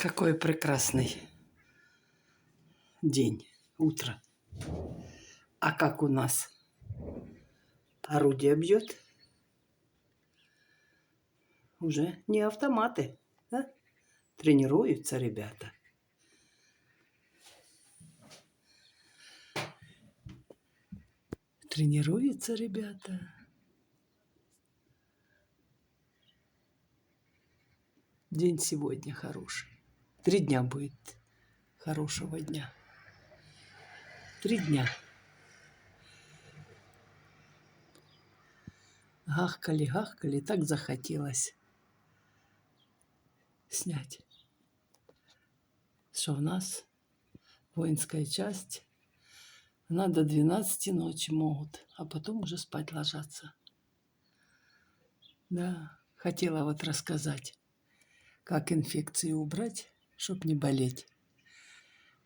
Какой прекрасный день, утро. А как у нас? Орудие бьет? Уже не автоматы, да? Тренируются ребята. Тренируются ребята. День сегодня хороший. Три дня будет хорошего дня. Три дня. Гахкали, гахкали, так захотелось снять, что у нас воинская часть, она до 12 ночи могут, а потом уже спать ложатся. Да, хотела вот рассказать, как инфекцию убрать, чтоб не болеть.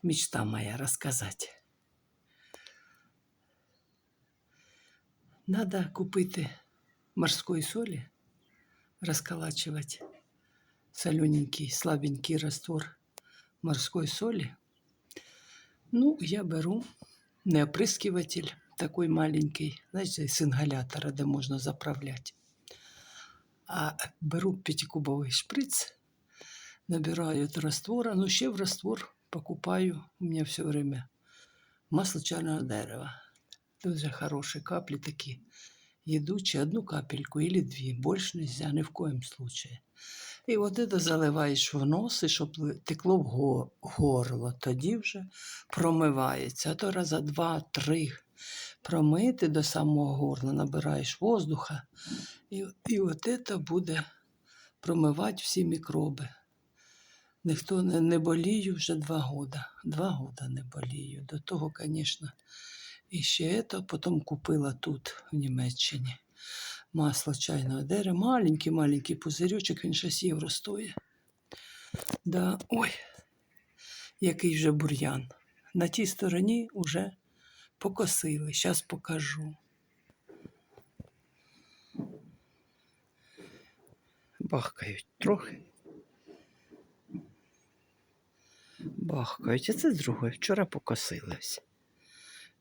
Мечта моя рассказать. Надо купити морської солі, розколачувати солененький, слабенький раствор морської солі. Ну, я беру не оприскиватель такой маленький, знаете, с ингалятора, де можна заправляти. А беру пятикубовый шприц, набираю от раствора, но ще в раствор покупаю, у меня все время масло черного дерева. Дуже хорошие капли такие, едучие, одну капельку или две, больше нельзя ни в коем случае. І от це заливаєш в нос, і щоб текло в горло, тоді вже промивається. А то раза два-три промити до самого горла, набираєш воздуха, і, і от це буде промивати всі мікроби. Ніхто не, не болію вже два года. Два года не болію. До того, звісно, і ще це, потім купила тут, в Німеччині, масло чайного дерева. Маленький-маленький пузирючок, він 6 євро стоїть. Да, ой, який вже бур'ян. На тій стороні вже покосили. Зараз покажу. Бахкають трохи. Бахкають. Це з другої. Вчора покосилось.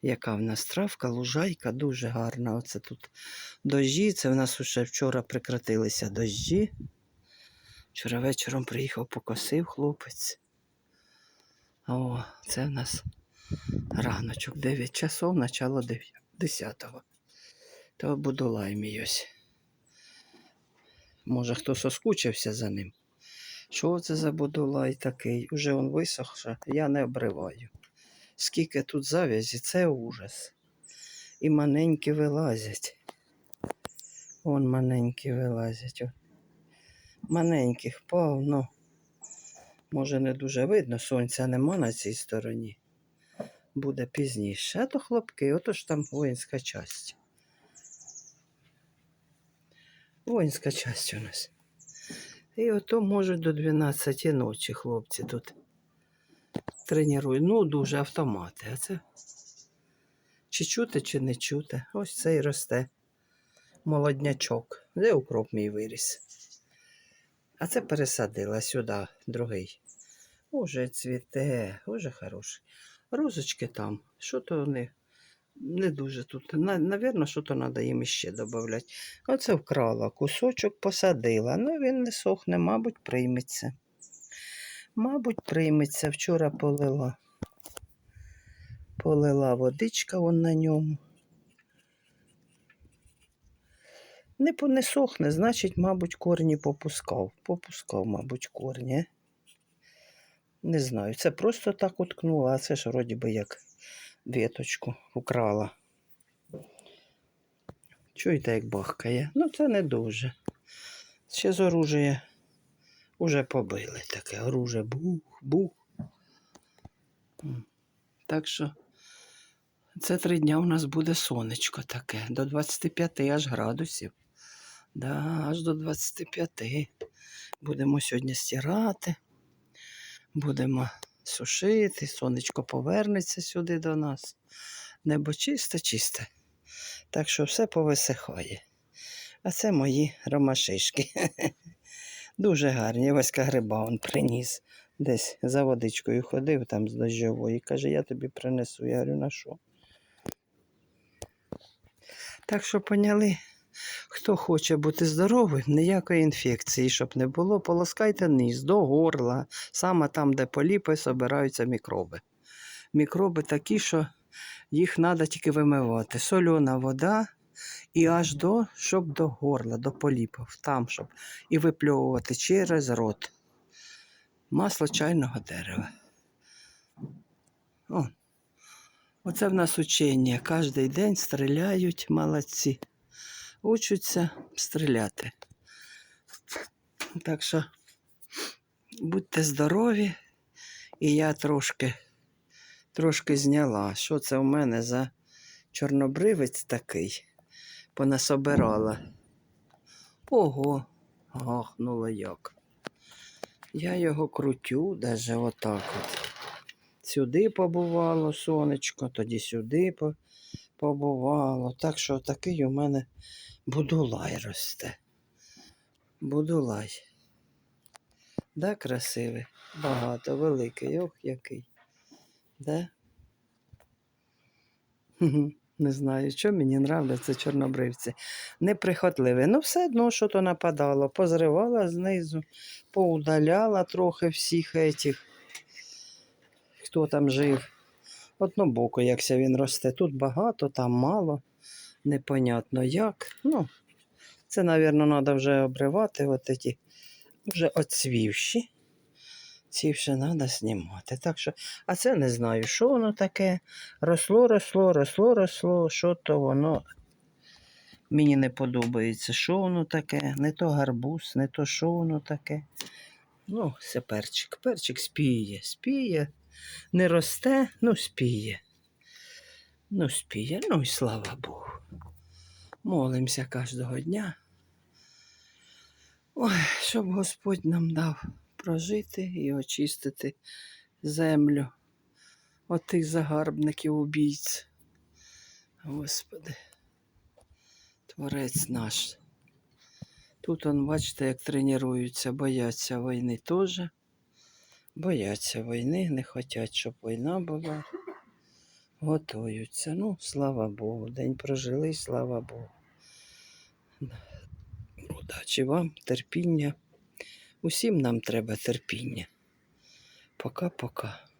Яка в нас травка, лужайка дуже гарна. Оце тут дощі. Це в нас ще вчора прекратилися дощі. Вчора вечором приїхав, покосив хлопець. О, це в нас раночок, 9 часов, начало 10-го. То будулай мій ось. Може, хто соскучився за ним. Що це за будулай такий? Уже він висохше, я не обриваю. Скільки тут завязі, це ужас. І маленькі вилазять. Вон маленькі вилазять. Маленьких повно. Може, не дуже видно, сонця нема на цій стороні. Буде пізніше. А то хлопки, ото ж там воїнська часть. Воїнська часть у нас. І ото можуть до 12 ночі хлопці тут тренують. Ну, дуже автомати. А це чи чути, чи не чути. Ось цей росте. Молоднячок. Де укроп мій виріс? А це пересадила сюди, другий. Уже цвіте, уже хороший. Розочки там. Що то вони не дуже тут. На- Навірно, що то треба їм іще додати. Оце вкрала кусочок, посадила. Ну, він не сохне, мабуть, прийметься. Мабуть, прийметься. Вчора полила. Полила водичка вон на ньому. Не, не сохне, значить, мабуть, корні попускав. Попускав, мабуть, корні. Не знаю. Це просто так уткнула, а це ж вроді би як віточку украла. Чуєте, як бахкає? Ну, це не дуже. Ще з оружия уже побили таке. Оружие бух, бух. Так що це три дня у нас буде сонечко таке. До 25 аж градусів. Да, аж до 25. Будемо сьогодні стирати, будемо сушити, сонечко повернеться сюди до нас. Небо чисте, чисте. Так що все повисихає. А це мої ромашишки. Дуже гарні. Васька гриба он приніс. Десь за водичкою ходив там з дощової. Каже, я тобі принесу. Я говорю, на що? Так що поняли, хто хоче бути здоровим, ніякої інфекції, щоб не було, полоскайте низ до горла, саме там, де поліпи, собираються мікроби. Мікроби такі, що їх треба тільки вимивати. Сольона вода і аж до, щоб до горла, до поліпів, там, щоб і випльовувати через рот. Масло чайного дерева. О, оце в нас учення. Кожен день стріляють молодці. Учаться стріляти. Так що будьте здорові. І я трошки, трошки зняла. Що це в мене за чорнобривець такий? Понасобирала. Ого, гахнуло як. Я його крутю, даже отак от. Сюди побувало сонечко, тоді сюди побувало. Так що такий у мене будулай росте. Будулай. Да, красивий? Багато, великий. Ох, який. Да? Не знаю, що мені нравляться чорнобривці. Неприхотливі. Ну, все одно, що то нападало. Позривала знизу, поудаляла трохи всіх етіх, хто там жив. Однобоко, якся він росте. Тут багато, там мало. Непонятно як. Ну, це, мабуть, треба вже обривати. От ці вже оцвівші. Ці вже треба знімати. Так що, а це не знаю, що воно таке. Росло, росло, росло, росло, що то воно. Мені не подобається, що воно таке, не то гарбуз, не то що воно таке. Ну, це перчик. Перчик спіє, спіє, не росте, ну спіє. Ну, спіє, ну і слава Богу. Молимося кожного дня. Ой, щоб Господь нам дав прожити і очистити землю от тих загарбників убійць. Господи, Творець наш. Тут он, бачите, як тренуються, бояться війни теж. Бояться війни, не хочуть, щоб війна була. Готуються. Ну, слава Богу. День прожили, слава Богу. Удачі вам, терпіння. Усім нам треба терпіння. Пока-пока.